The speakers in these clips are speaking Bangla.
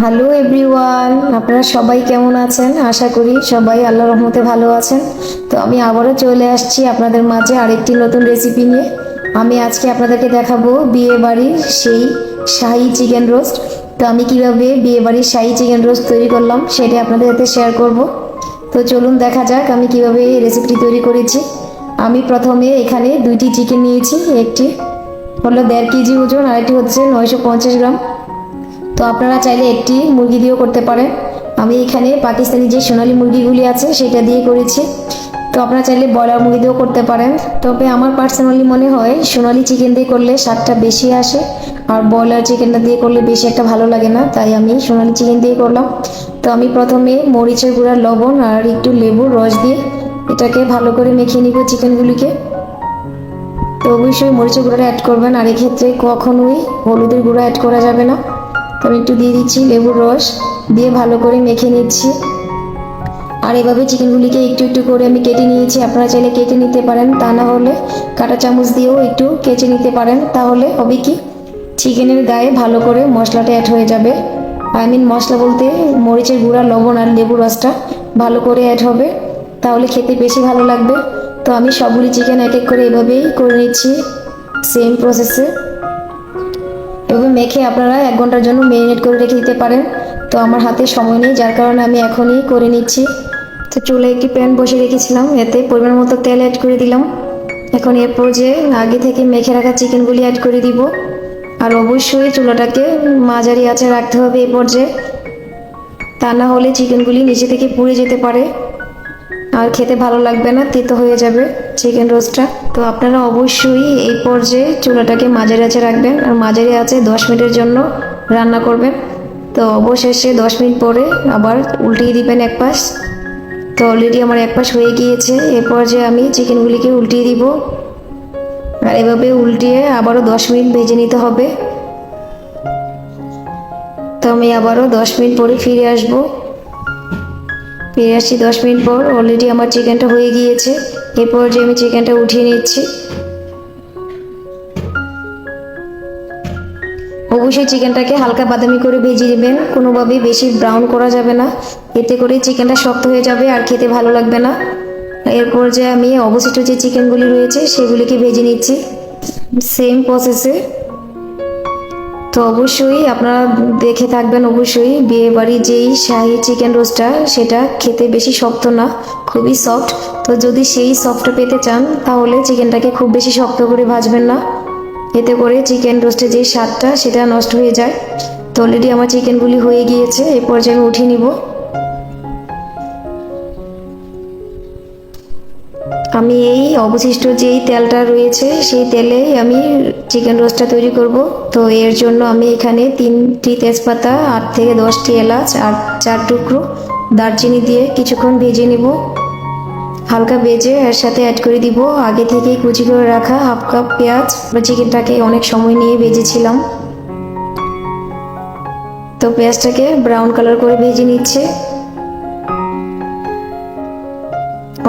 হ্যালো এভরিওয়ান আপনারা সবাই কেমন আছেন? আশা করি সবাই আল্লাহ রহমতে ভালো আছেন। তো আমি আবারও চলে আসছি আপনাদের মাঝে আরেকটি নতুন রেসিপি নিয়ে। আমি আজকে আপনাদেরকে দেখাবো বিয়ে বাড়ির সেই শাহি চিকেন রোস্ট তো আমি কীভাবে বিয়ে বাড়ির শাহি চিকেন রোস্ট তৈরি করলাম সেটা আপনাদের সাথে শেয়ার করব। তো চলুন দেখা যাক আমি কীভাবে এই রেসিপিটি তৈরি করেছি। আমি প্রথমে এখানে দুইটি চিকেন নিয়েছি, একটি হলো দেড় কেজি ওজন, আরেকটি হচ্ছে নয়শো পঞ্চাশ গ্রাম। তো আপনারা চাইলে একটি মুরগি দিয়েও করতে পারেন। আমি এখানে পাকিস্তানি যে সোনালি মুরগিগুলি আছে, সেটা দিয়ে করেছি। তো আপনারা চাইলে ব্রয়লার মুরগি দিয়েও করতে পারেন। তবে আমার পার্সোনালি মনে হয় সোনালি চিকেন দিয়ে করলে স্বাদটা বেশি আসে, আর ব্রয়লার চিকেনটা দিয়ে করলে বেশি একটা ভালো লাগে না, তাই আমি সোনালি চিকেন দিয়ে করলাম। তো আমি প্রথমে মরিচের গুঁড়া, লবণ আর একটু লেবুর রস দিয়ে এটাকে ভালো করে মেখে নিব চিকেনগুলিকে তো অবশ্যই মরিচের গুঁড়োটা অ্যাড করবেন, আর এক্ষেত্রে কখনোই হলুদের গুঁড়ো অ্যাড করা যাবে না। তো আমি একটু দিয়ে দিচ্ছি লেবুর রস, দিয়ে ভালো করে মেখে নিচ্ছি। আর এভাবে চিকেনগুলিকে একটু একটু করে আমি কেটে নিয়েছি। আপনারা চাইলে কেটে নিতে পারেন, তা না হলে কাঁটা চামচ দিয়েও একটু কেটে নিতে পারেন। তাহলে হবে কি? চিকেনের গায়ে ভালো করে মশলাটা অ্যাড হয়ে যাবে। আই মিন মশলা বলতে মরিচের গুঁড়া, লবণ আর লেবুর রসটা ভালো করে অ্যাড হবে। তাহলে খেতে বেশি ভালো লাগবে। তো আমি সবগুলি চিকেন এক এক করে এভাবেই করে নিচ্ছি। সেম প্রসেসে মেখে আপনারা এক ঘণ্টার জন্য মেরিনেট করে রেখে দিতে পারেন। তো আমার হাতে সময় নেই, যার কারণে আমি এখনই করে নিচ্ছি। তো চুলে একটি প্যান বসে রেখেছিলাম, এতে পরিমাণ মতো তেল অ্যাড করে দিলাম। এখন এরপর যে আগে থেকে মেখে রাখা চিকেনগুলি অ্যাড করে দিব। আর অবশ্যই চুলাটাকে মাঝারি আঁচে রাখতে হবে এই পর্যায়ে। তা না হলে চিকেনগুলি নিচে থেকে পুড়ে যেতে পারে। আর খেতে ভালো লাগবে না, তেতো হয়ে যাবে চিকেন রোস্টটা তো আপনারা অবশ্যই এই পর্যায়ে চুলাটাকে মাঝারি আঁচে রাখবেন আর মাঝারি আঁচে দশ মিনিটের জন্য রান্না করবেন। তো অবশেষে দশ মিনিট পরে আবার উল্টিয়ে দিবেন এক পাশ। তো অলরেডি আমার এক পাশ হয়ে গিয়েছে, এ পর্যায়ে আমি চিকেনগুলিকে উল্টিয়ে দিব। আর এভাবে উল্টিয়ে আবারও দশ মিনিট ভেজে নিতে হবে। তো আমি আবারও দশ মিনিট পরে ফিরে আসব। ফিরে আসছি দশ মিনিট পর। অলরেডি আমার চিকেনটা হয়ে গিয়েছে। এরপর যে আমি চিকেনটা উঠিয়ে নিচ্ছি। অবশ্যই চিকেনটাকে হালকা বাদামি করে ভেজে নেবেন। কোনোভাবেই বেশি ব্রাউন করা যাবে না। এতে করে চিকেনটা শক্ত হয়ে যাবে আর খেতে ভালো লাগবে না। এরপর যে আমি অবশিষ্ট যে চিকেনগুলি রয়েছে, সেগুলিকে ভেজে নিচ্ছি। সেম প্রসেসে তো অবশ্যই আপনারা দেখে থাকবেন অবশ্যই বিয়ে বাড়ির যেই শাহি চিকেন রোস্টটা সেটা খেতে বেশি শক্ত না, খুবই সফট তো যদি সেই সফট পেতে চান, তাহলে চিকেনটাকে খুব বেশি শক্ত করে ভাজবেন না। এতে করে চিকেন রোস্টের যে স্বাদটা, সেটা নষ্ট হয়ে যায়। তো অলরেডি আমার চিকেনগুলি হয়ে গিয়েছে এরপর পর্যায়ে আমি উঠিয়ে নিব। আমি এই অবশিষ্ট যেই তেলটা রয়েছে, সেই তেলেই আমি চিকেন রোস্টটা তৈরি করব। তো এর জন্য আমি এখানে তিনটি তেজপাতা, আট থেকে দশটি এলাচ আর চার টুকরো দারচিনি দিয়ে কিছুক্ষণ ভেজে নিব। হালকা ভেজে এর সাথে অ্যাড করে দিব। আগে থেকে কুচি করে রাখা হাফ কাপ পেঁয়াজ। বা চিকেনটাকে অনেক সময় নিয়ে ভেজেছিলাম। তো পেঁয়াজটাকে ব্রাউন কালার করে ভেজে নিচ্ছে।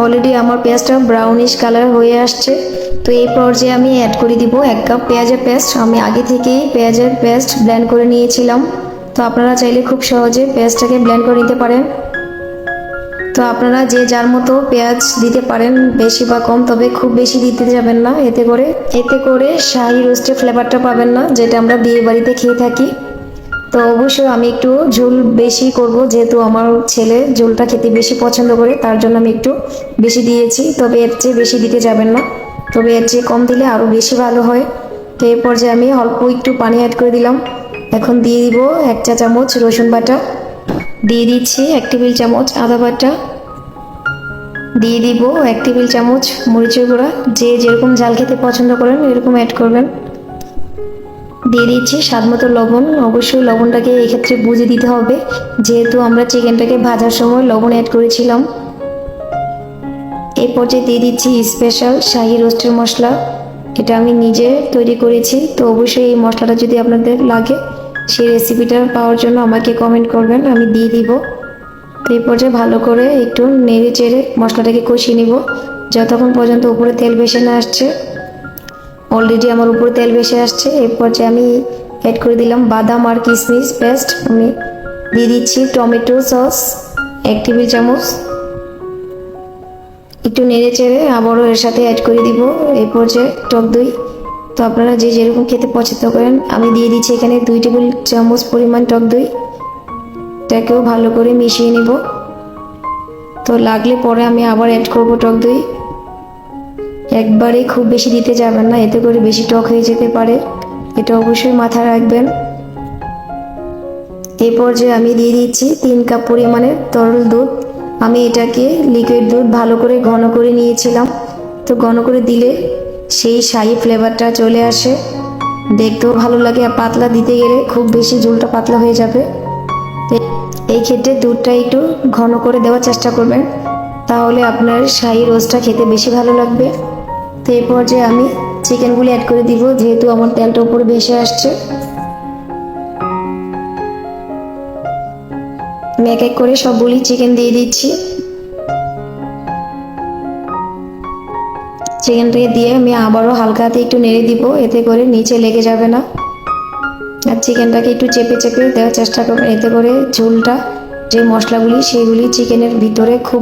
অলরেডি আমার পেঁয়াজটা ব্রাউনিশ কালার হয়ে আসছে। তো এই পর্যায়ে আমি অ্যাড করে দিব এক কাপ পেঁয়াজের পেস্ট আমি আগে থেকেই পেঁয়াজের পেস্ট ব্লেন্ড করে নিয়েছিলাম। তো আপনারা চাইলে খুব সহজে পেঁয়াজটাকে ব্লেন্ড করে নিতে পারেন। তো আপনারা যে যার মতো পেঁয়াজ দিতে পারেন, বেশি বা কম, তবে খুব বেশি দিতে যাবেন না এতে করে। এতে করে শাহি রোস্টের ফ্লেভারটা পাবেন না, যেটা আমরা বিয়ে বাড়িতে খেয়ে থাকি। তো অবশ্যই আমি একটু ঝোল বেশি করব, যেহেতু আমার ছেলে ঝোলটা খেতে বেশি পছন্দ করে, তার জন্য আমি একটু বেশি দিয়েছি। তবে এর চেয়ে বেশি দিতে যাবেন না। তবে এর চেয়ে কম দিলে আরও বেশি ভালো হয়। তো এই পর্যায়ে আমি অল্প একটু পানি অ্যাড করে দিলাম। এখন দিয়ে দিব এক চা চামচ রসুন বাটা। দিয়ে দিচ্ছি এক টেবিল চামচ আদা বাটা। দিয়ে দিব এক টেবিল চামচ মরিচের গুঁড়া। যে যেরকম ঝাল খেতে পছন্দ করেন, এরকম অ্যাড করবেন। দিয়ে দিচ্ছি, স্বাদ মতো লবণ। অবশ্যই লবণটাকে এক্ষেত্রে বুঝে দিতে হবে। যেহেতু আমরা চিকেনটাকে ভাজার সময় লবণ অ্যাড করেছিলাম। এই পর্যায়ে দিয়ে দিচ্ছি স্পেশাল শাহি রোস্টের মশলা। এটা আমি নিজে তৈরি করেছি। তো অবশ্যই এই মশলাটা যদি আপনাদের লাগে, সেই রেসিপিটা পাওয়ার জন্য আমাকে কমেন্ট করবেন, আমি দিয়ে দিব। তো এই পর্যায়ে ভালো করে একটু নেড়ে চেড়ে মশলাটাকে কষিয়ে নিব। যতক্ষণ পর্যন্ত উপরে তেল ভেসে না আসছে অলরেডি আমার উপরে তেল ভেসে আসছে এই পর্যায়ে আমি অ্যাড করে দিলাম বাদাম আর কিশমিশ পেস্ট আমি দিয়ে দিচ্ছি টমেটো সস এক টেবিল চামচ। একটু নেড়ে চেড়ে আবারও এর সাথে অ্যাড করে দিব এই পর্যায়ে টক দই। তো আপনারা যে যেরকম খেতে পছন্দ করেন, আমি দিয়ে দিচ্ছি এখানে দুই টেবিল চামচ পরিমাণ টক দই। এটাকেও ভালো করে মিশিয়ে নিব। তো লাগলে পরে আমি আবার অ্যাড করব টক দই। একবারে খুব বেশি দিতে যাবেন না, এতে করে বেশি টক হয়ে যেতে পারে। এটা অবশ্যই মাথায় রাখবেন। এই পর্যায়ে আমি দিয়ে দিচ্ছি তিন কাপ পরিমাণের তরল দুধ। আমি এটাকে লিকুইড দুধ ভালো করে ঘন করে নিয়েছিলাম। তো ঘন করে দিলে সেই শাহি ফ্লেভারটা চলে আসে। দেখতেও ভালো লাগে আর পাতলা দিতে গেলে খুব বেশি ঝোলটা পাতলা হয়ে যাবে। এই ক্ষেত্রে দুধটা একটু ঘন করে দেওয়ার চেষ্টা করবেন। তাহলে আপনার শাহি রোজটা খেতে বেশি ভালো লাগবে। তো এই পর্যায়ে আমি চিকেনগুলি অ্যাড করে দিব, যেহেতু আমার তেলটা উপরে ভেসে আসছে। আমি এক এক করে সবগুলি চিকেন দিয়ে দিচ্ছি। চিকেনটাকে দিয়ে আমি আবারও হালকা হাতে একটু নেড়ে দিব, এতে করে নিচে লেগে যাবে না। আর চিকেনটাকে একটু চেপে চেপে দেওয়ার চেষ্টা করবেন এতে করে ঝোলটা, যে মশলাগুলি সেগুলি চিকেনের ভিতরে খুব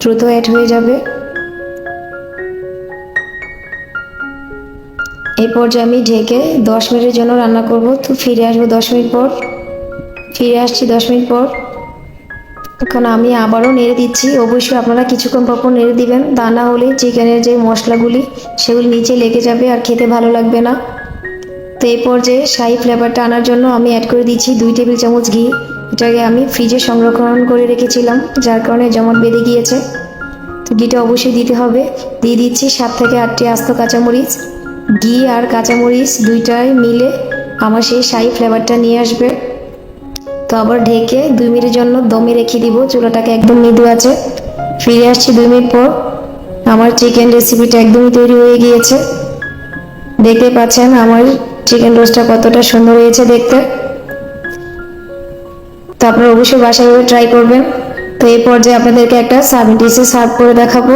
দ্রুত অ্যাড হয়ে যাবে। এই পর্যায়ে আমি ঢেকে দশ মিনিটের জন্য রান্না করব। তো ফিরে আসব দশ মিনিট পর। ফিরে আসছি দশ মিনিট পর। এখন আমি আবারও নেড়ে দিচ্ছি। অবশ্যই আপনারা কিছুক্ষণ পর পর নেড়ে দিবেন। তা না হলে চিকেনের যে মশলাগুলি, সেগুলি নিচে লেগে যাবে আর খেতে ভালো লাগবে না। তো এই পর্যায়ে শাহি ফ্লেভারটা আনার জন্য আমি অ্যাড করে দিচ্ছি দুই টেবিল চামচ ঘি। এটাকে আমি ফ্রিজে সংরক্ষণ করে রেখেছিলাম, যার কারণে জমাট বেঁধে গিয়েছে। তো ঘিটা অবশ্যই দিতে হবে। দিয়ে দিচ্ছি সাত থেকে আটটি আস্ত কাঁচামরিচ। ঘি আর কাঁচামরিচ দুইটাই মিলে আমার সেই শাহি ফ্লেভারটা নিয়ে আসবে। তো আবার ঢেকে দুই মিনিটের জন্য দমে রেখে দিব। চুলাটাকে একদম মৃদু আছে। ফিরে আসছি দুই মিনিট পর। আমার চিকেন রেসিপিটা একদমই তৈরি হয়ে গিয়েছে। দেখতে পাচ্ছেন আমার চিকেন রোস্টটা কতটা সুন্দর হয়েছে দেখতে। তো আপনারা অবশ্যই বাসায় ট্রাই করবেন। তো এই পর্যায়ে আপনাদেরকে একটা সার্ভিং ডিশে সার্ভ করে দেখাবো।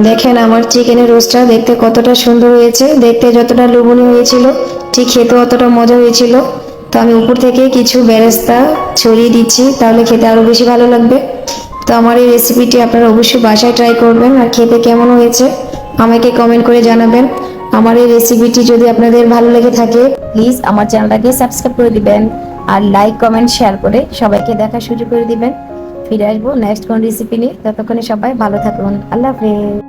দেখেন আমার চিকেনের রোস্টটা দেখতে কতটা সুন্দর হয়েছে, দেখতে যতটা লোভনীয় হয়েছিল, ঠিক খেতে অতটা মজা হয়েছিল। তো আমি উপর থেকে কিছু বেরেস্তা ছড়িয়ে দিচ্ছি, তাহলে খেতে আরও বেশি ভালো লাগবে। তো আমার এই রেসিপিটি আপনারা অবশ্যই বাসায় ট্রাই করবেন, আর খেতে কেমন হয়েছে আমাকে কমেন্ট করে জানাবেন। আমার এই রেসিপিটি যদি আপনাদের ভালো লেগে থাকে, প্লিজ আমার চ্যানেলটাকে সাবস্ক্রাইব করে দিবেন, আর লাইক, কমেন্ট, শেয়ার করে সবাইকে দেখার সুযোগ করে দিবেন। ফিরে আসব নেক্সট কোন রেসিপি নিয়ে। ততক্ষণে সবাই ভালো থাকুন। আল্লাহ হাফেজ।